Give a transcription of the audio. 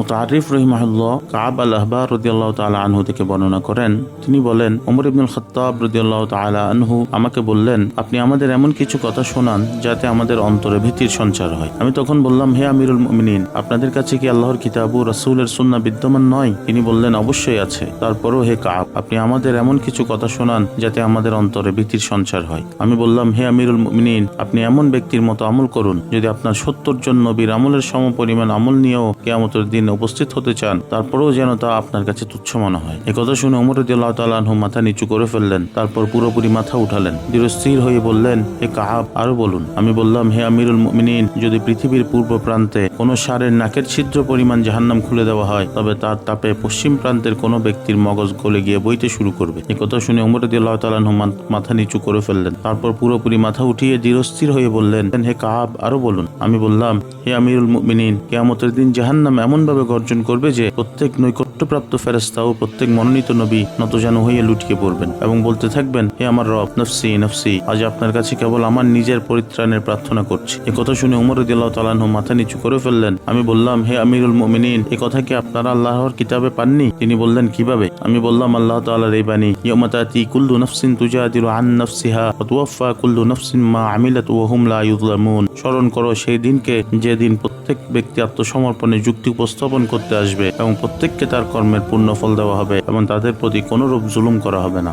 মুতারিফ রহিমাহুল্লাহ কাব আল আহবার রদিয়াল্লাহ তালা আনহু থেকে বর্ণনা করেন। তিনি বলেন ওমর ইবনুল খত্তাব রদিয়াল্লাহ তালা আনহু আমাকে বললেন, আপনি আমাদের এমন কিছু কথা শোনান যাতে আমাদের অন্তরে ভীতির সঞ্চার হয়। আমি তখন বললাম, হে আমিরুল মুমিনিন, আপনাদের কাছে কি আল্লাহর কিতাবু রাসূলের সুন্নাহ বিদ্যমান নয়? তিনি বললেন, অবশ্যই আছে। তারপরও, হে কাব, আপনি আমাদের এমন কিছু কথা শোনান যাতে আমাদের অন্তরে ভীতির সঞ্চার হয়। আমি বললাম, হে আমিরুল মুমিনিন, আপনি এমন ব্যক্তির মতো আমল করুন, যদি আপনার সত্তর জন নবীর আমলের সম পরিমাণ আমল নিয়েও কেয়ামতের দিন উপস্থিত হতে চান, তারপরেও যেন তা আপনার কাছে তুচ্ছ মনে হয়। এ কথা শুনে ওমর তালাহু মাথা নিচু করে ফেললেন, তারপর পুরোপুরি মাথা উঠালেন। দৃঢ়স্থির হয়ে বললেন, হে কাহাব, আরও বলুন। আমি বললাম, হে আমিরুল মুমিনিন, যদি পৃথিবীর পূর্ব প্রান্তে কোনো সারের নাকের ছিদ্র পরিমাণ জাহান্নাম খুলে দেওয়া হয়, তবে তার তাপে পশ্চিম প্রান্তের কোনো ব্যক্তির মগজ গলে গিয়ে বইতে শুরু করবে। এ কথা শুনে ওমর রদিয়াল্লাহ তালাহু মাথা নিচু করে ফেললেন, তারপর পুরোপুরি মাথা উঠিয়ে দৃঢ়স্থির হয়ে বললেন, হে কাহাব, আরও বলুন। আমি বললাম, হে আমিরুল মুমিনিন, কেয়ামতের দিন জাহান্নাম এমন ভাবে গর্জন করবে যে প্রত্যেক নৈকট্যপ্রাপ্ত ফেরেস্তা ও প্রত্যেক মনোনীত নবী নতজানু হয়ে লুটিয়ে পড়বেন এবং বলতে থাকবেন, হে আমার রব, নফসি নফসি, আজ আপনার কাছে কেবল আমার নিজের পরিত্রাণের প্রার্থনা করছি। এ কথা শুনে উমর রদিয়াল্লাহ তালাহু মাথা নিচু করে ফেললেন। আমি বললাম, হে আমিরুল মুমিনিন, এ কথা কি আপনারা আল্লাহর কিতাবে পাননি? তিনি বললেন, কীভাবে? আমি বললাম, আল্লাহ তাআলার এই বাণী ইয়ামাতাতি কুল্লু নাফসিন তুজাদিলু আন নাফসিহা, ওয়া কুল্লু নাফসিন মা আমিলাত ওয়া হুম লা ইউযলামুন স্মরণ করো, সেই দিনকে যেদিন প্রত্যেক ব্যক্তি আত্মসমর্পণে যুক্তি উপস্থাপন করতে আসবে এবং প্রত্যেককে তার কর্মের পূর্ণ ফল দেওয়া হবে এবং তাদের প্রতি কোনরূপ জুলুম করা হবে না।